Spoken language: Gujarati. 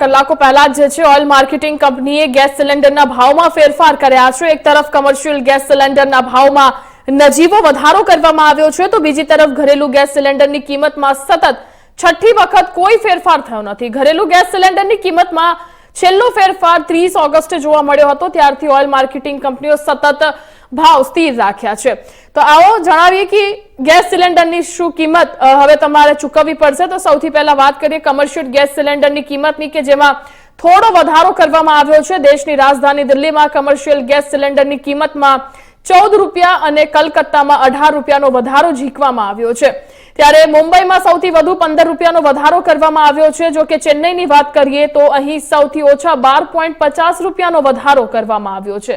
કલાકો પહેલા જ છે ઓઇલ માર્કેટિંગ કંપનીએ ગેસ સિલિન્ડરના ભાવમાં ફેરફાર કર્યા છે. એક તરફ કમર્શિયલ ગેસ સિલિન્ડરના ભાવમાં નજીવો વધારો કરવામાં આવ્યો છે, તો બીજી તરફ ઘરેલું ગેસ સિલિન્ડરની કિંમતમાં સતત છઠ્ઠી વખત કોઈ ફેરફાર થયો નથી. ઘરેલું ગેસ સિલિન્ડરની કિંમતમાં છેલ્લો ફેરફાર ત્રીસ ઓગસ્ટે જોવા મળ્યો હતો. ત્યારથી ઓઇલ માર્કેટિંગ કંપનીઓ સતત ભાવ સ્થિર રાખ્યા છે. તો આવો જણાવીએ કે ગેસ સિલિન્ડરની શું કિંમત હવે તમારે ચૂકવવી પડશે. તો સૌથી પહેલા વાત કરીએ કમર્શિયલ ગેસ સિલિન્ડરની કિંમતની કે જેમાં થોડો વધારો કરવામાં આવ્યો છે. દેશની રાજધાની દિલ્હીમાં કમર્શિયલ ગેસ સિલિન્ડરની કિંમતમાં ચૌદ રૂપિયા અને કલકત્તામાં અઢાર રૂપિયાનો વધારો ઝીકવામાં આવ્યો છે. ત્યારે મુંબઈમાં સૌથી વધુ પંદર રૂપિયાનો વધારો કરવામાં આવ્યો છે. જો કે ચેન્નઈની વાત કરીએ તો અહીં સૌથી ઓછા બાર પોઈન્ટ પચાસ રૂપિયાનો વધારો કરવામાં આવ્યો છે.